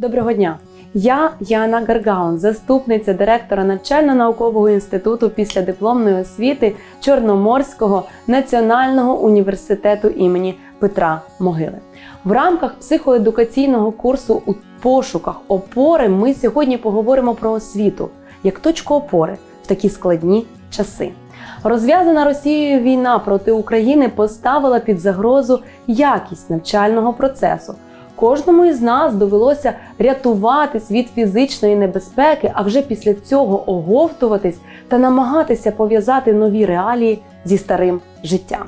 Доброго дня! Я Яна Гаргаун, заступниця директора навчально-наукового інституту післядипломної освіти Чорноморського національного університету імені Петра Могили. В рамках психоедукаційного курсу у пошуках опори ми сьогодні поговоримо про освіту як точку опори в такі складні часи. Розв'язана Росією війна проти України поставила під загрозу якість навчального процесу. Кожному із нас довелося рятуватись від фізичної небезпеки, а вже після цього оговтуватись та намагатися пов'язати нові реалії зі старим життям.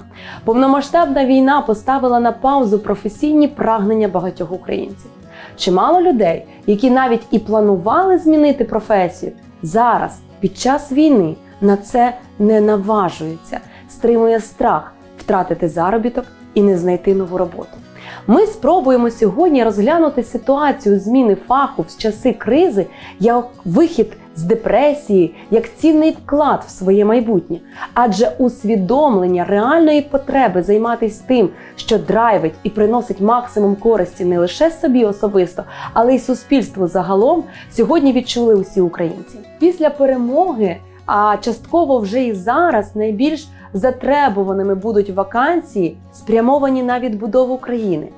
Повномасштабна війна поставила на паузу професійні прагнення багатьох українців. Чимало людей, які навіть і планували змінити професію, зараз під час війни на це не наважуються, стримує страх втратити заробіток і не знайти нову роботу. Ми спробуємо сьогодні розглянути ситуацію зміни фаху в часи кризи як вихід з депресії, як цінний вклад в своє майбутнє. Адже усвідомлення реальної потреби займатися тим, що драйвить і приносить максимум користі не лише собі особисто, але й суспільству загалом, сьогодні відчули усі українці. Після перемоги, а частково вже і зараз найбільш затребуваними будуть вакансії, спрямовані на відбудову країни.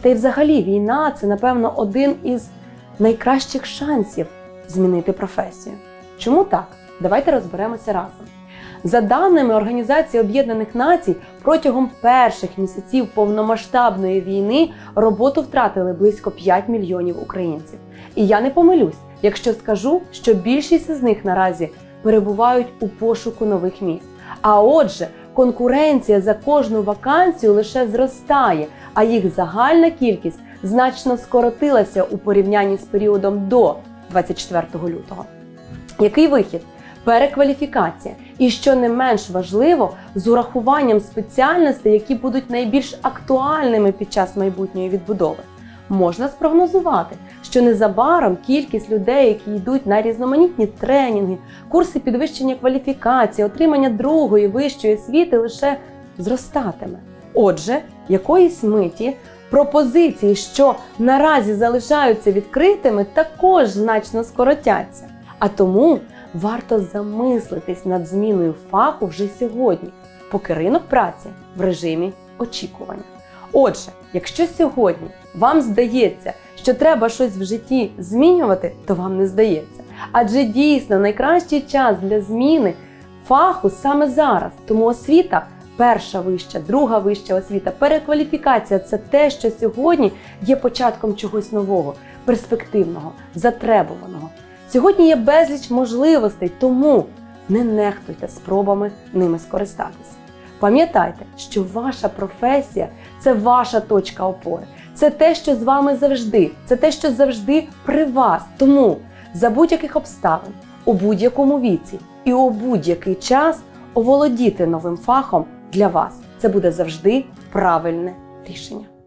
Та й взагалі війна це, напевно, один із найкращих шансів змінити професію. Чому так? Давайте розберемося разом. За даними Організації Об'єднаних Націй, протягом перших місяців повномасштабної війни роботу втратили близько 5 мільйонів українців. І я не помилюсь, якщо скажу, що більшість з них наразі перебувають у пошуку нових місць. А отже, конкуренція за кожну вакансію лише зростає, а їх загальна кількість значно скоротилася у порівнянні з періодом до 24 лютого. Який вихід? Перекваліфікація. І що не менш важливо, з урахуванням спеціальностей, які будуть найбільш актуальними під час майбутньої відбудови. Можна спрогнозувати, що незабаром кількість людей, які йдуть на різноманітні тренінги, курси підвищення кваліфікації, отримання другої вищої освіти лише зростатиме. Отже, якоїсь миті пропозиції, що наразі залишаються відкритими, також значно скоротяться. А тому варто замислитись над зміною фаху вже сьогодні, поки ринок праці в режимі очікування. Отже, якщо сьогодні вам здається, що треба щось в житті змінювати, то вам не здається. Адже дійсно найкращий час для зміни фаху саме зараз. Тому освіта, перша вища, друга вища освіта, перекваліфікація це те, що сьогодні є початком чогось нового, перспективного, затребуваного. Сьогодні є безліч можливостей, тому не нехтуйте спробами ними скористатися. Пам'ятайте, що ваша професія це ваша точка опори. Це те, що з вами завжди, це те, що завжди при вас. Тому за будь-яких обставин, у будь-якому віці і у будь-який час оволодіти новим фахом для вас це буде завжди правильне рішення.